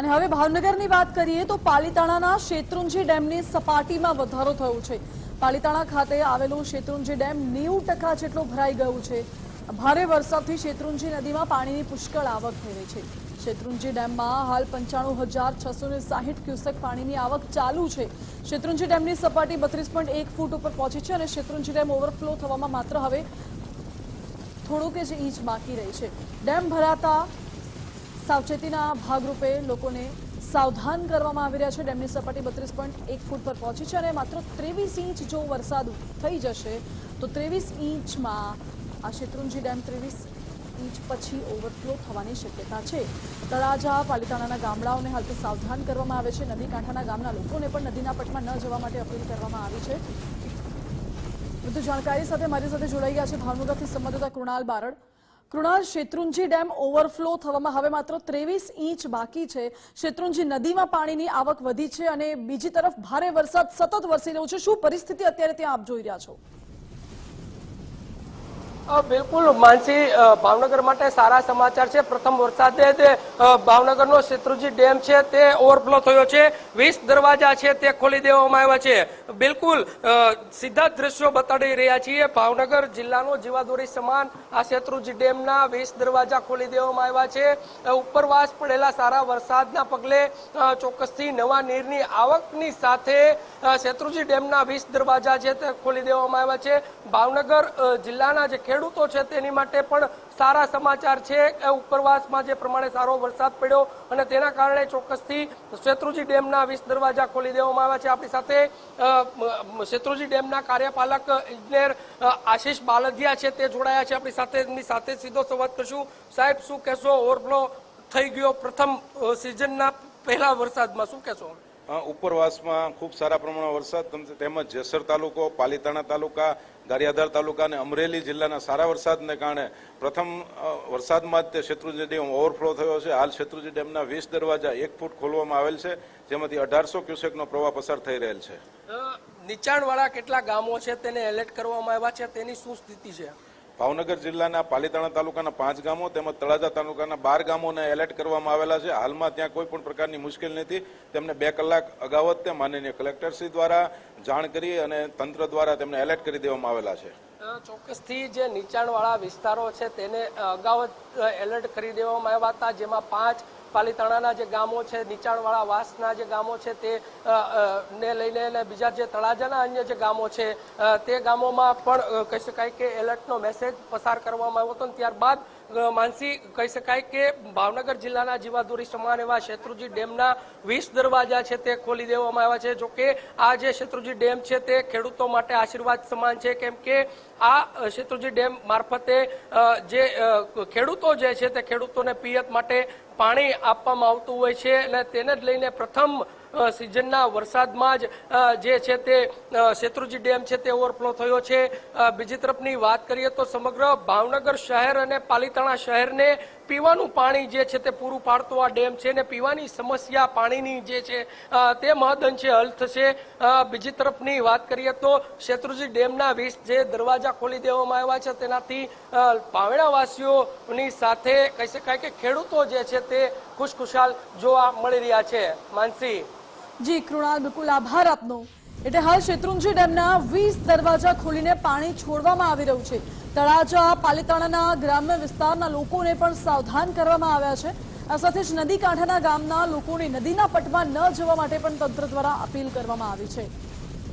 અને હવે ભાવનગરની વાત કરીએ તો પાલીતાણાના શેત્રુંજી ડેમની સપાટીમાં વધારો થયો છે. પાલીતાણા ખાતે આવેલો શેત્રુંજી ડેમ નેવું ટકા જેટલો ભરાઈ ગયું છે. ભારે વરસાદથી શેત્રુંજી નદીમાં પાણીની પુષ્કળ આવક થઈ રહી છે. શેત્રુંજી ડેમમાં હાલ પંચાણું હજાર છસો ને સાહીઠ ક્યુસેક પાણીની આવક ચાલુ છે. શેત્રુંજી ડેમની સપાટી બત્રીસ પોઈન્ટ એક ફૂટ ઉપર પહોંચી છે અને શેત્રુંજી ડેમ ઓવરફ્લો થવામાં માત્ર હવે થોડુંક જ ઇંચ બાકી રહી છે. ડેમ ભરાતા સાવચેતીના ભાગરૂપે લોકોને સાવધાન કરવામાં આવી રહ્યા છે. ડેમની સપાટી બત્રીસ પોઈન્ટ એક ફૂટ પર પહોંચી છે અને માત્ર ત્રેવીસ ઇંચ જો વરસાદ થઈ જશે, તો ત્રેવીસ ઇંચમાં આ શેત્રુંજી ડેમ ત્રેવીસ ઇંચ પછી ઓવરફ્લો થવાની શક્યતા છે. તળાજા, પાલિતાણાના ગામડાઓને હાલ તો સાવધાન કરવામાં આવે છે. નદી કાંઠાના ગામના લોકોને પણ નદીના પટમાં ન જવા માટે અપીલ કરવામાં આવી છે. વધુ જાણકારી સાથે મારી સાથે જોડાઈ ગયા છે ભાવનગરથી સંવાદદાતા કૃણાલ બારડ. કૃણાલ શેત્રુંજી ડેમ ઓવરફ્લો થવામાં હવે માત્ર ત્રેવીસ ઇંચ બાકી છે. શેત્રુંજી નદીમાં પાણીની આવક વધી છે અને બીજી તરફ ભારે વરસાદ સતત વરસી રહ્યો છે. શું પરિસ્થિતિ અત્યારે ત્યાં આપ જોઈ રહ્યા છો? બિલકુલ. માનસી ભાવનગર માટે સારા સમાચાર છે. પ્રથમ વરસાદે તે ભાવનગરનો શેત્રુજી ડેમ છે, તે ઓવરફ્લો થયો છે. વીસ દરવાજા છે, તે ખોલી દેવામાં આવ્યા છે. બિલકુલ સીધા દ્રશ્યો બતાડી રહ્યા છીએ. ભાવનગર જિલ્લાનો જીવાદોરી સમાન આ શેત્રુજી ડેમના વીસ દરવાજા ખોલી દેવામાં આવ્યા છે. ઉપરવાસ પડેલા સારા વરસાદના પગલે ચોક્કસથી નવા નીરની આવકની સાથે શેત્રુજી ડેમના વીસ દરવાજા છે, તે ખોલી દેવામાં આવ્યા છે. ભાવનગર જિલ્લાના જે ખેડૂતો છે તેની માટે પણ સારા સમાચાર છે. એ ઉપરવાસમાં જે પ્રમાણે સારો વરસાદ પડ્યો અને તેના કારણે ચોક્કસથી શેત્રુજી ડેમના વીસ દરવાજા ખોલી દેવામાં આવ્યા છે. આપણી સાથે શેત્રુજી ડેમના કાર્યપાલક ઇજનેર આશીષ બાલધિયા છે તે જોડાયા છે. આપણી સાથે, એમની સાથે સીધો સંવાદ કરશું. સાહેબ, શું કહેશો? ઓવરફ્લો થઈ ગયો પ્રથમ સિઝનના પહેલા વરસાદમાં શું કહેશો? ઉપરવાસમાં ખૂબ સારા પ્રમાણમાં વરસાદ, તમ- તેમજ જેસર તાલુકો, પાલીતાણા તાલુકા, ગારિયાધાર તાલુકા અને અમરેલી જિલ્લાના સારા વરસાદને કારણે પ્રથમ વરસાદમાં જ તે શેત્રુંજી ડેમ ઓવરફ્લો થયો છે. હાલ શેત્રુંજી ડેમના વીસ દરવાજા એક ફૂટ ખોલવામાં આવેલ છે, જેમાંથી અઢારસો ક્યુસેકનો પ્રવાહ પસાર થઈ રહેલ છે. નીચાણવાળા કેટલા ગામો છે તેને એલર્ટ કરવામાં આવ્યા છે? તેની શું સ્થિતિ છે? ભાવનગર જિલ્લાના પાલીતાણા તાલુકાના પાંચ ગામો તેમજ તળાજા તાલુકાના બાર ગામોને એલર્ટ કરવામાં આવેલા છે. હાલમાં ત્યાં કોઈ પણ પ્રકારની મુશ્કેલી નથી. તેમને બે કલાક અગાઉ જ તે માનનીય કલેક્ટરશ્રી દ્વારા જાણ કરી અને તંત્ર દ્વારા તેમને એલર્ટ કરી દેવામાં આવેલા છે. ચોક્કસથી જે નીચાણવાળા વિસ્તારો છે તેને અગાઉ એલર્ટ કરી દેવામાં આવ્યા હતા. જેમાં પાંચ પાલીતાણાના જે ગામો છે, નીચાણવાળા વાસના જે ગામો છે તે ને લઈને અને બીજા જે તળાજાના અન્ય જે ગામો છે તે ગામોમાં પણ કહી શકાય કે એલર્ટનો મેસેજ પસાર કરવામાં આવ્યો હતો ત્યારબાદ માનસી, કહી શકાય કે ભાવનગર જિલ્લાના જીવાદોરી સમાન એવા શેત્રુજી ડેમના વીસ દરવાજા છે તે ખોલી દેવામાં આવ્યા છે. જોકે આ જે શેત્રુજી ડેમ છે તે ખેડૂતો માટે આશીર્વાદ સમાન છે. કેમ કે આ શેત્રુજી ડેમ મારફતે જે ખેડૂતો જે છે તે ખેડૂતોને પિયત માટે પાણી આપવામાં આવતું હોય છે અને તેને જ લઈને પ્રથમ સિઝનના વરસાદમાં જ જે છે તે શેત્રુજી ડેમ છે તે ઓવરફ્લો થયો છે. બીજી તરફની વાત કરીએ તો સમગ્ર ભાવનગર શહેર અને પાલીતાણા શહેરને પીવાનું પાણી જે છે તે પૂરું પાડતો આ ડેમ છે ને પીવાની સમસ્યા પાણીની જે છે તે મહદઅંશે હલ થશે. બીજી તરફની વાત કરીએ તો શેત્રુજી ડેમના વીસ જે દરવાજા ખોલી દેવામાં આવ્યા છે તેનાથી પાવણાવાસીઓની સાથે કહી શકાય કે ખેડૂતો જે છે તે ખુશખુશાલ જોવા મળી રહ્યા છે. માનસી. જી, કૃણાલ, બિલકુલ આભાર આપનો. એટલે હાલ શેત્રુંજી ડેમના વીસ દરવાજા ખોલીને પાણી છોડવામાં આવી રહ્યું છે. તળાજા, પાલીતાણાના ગ્રામ્ય વિસ્તારના લોકોને પણ સાવધાન કરવામાં આવ્યા છે. આ સાથે જ નદી કાંઠાના ગામના લોકોને નદીના પટમાં ન જવા માટે પણ તંત્ર દ્વારા અપીલ કરવામાં આવી છે.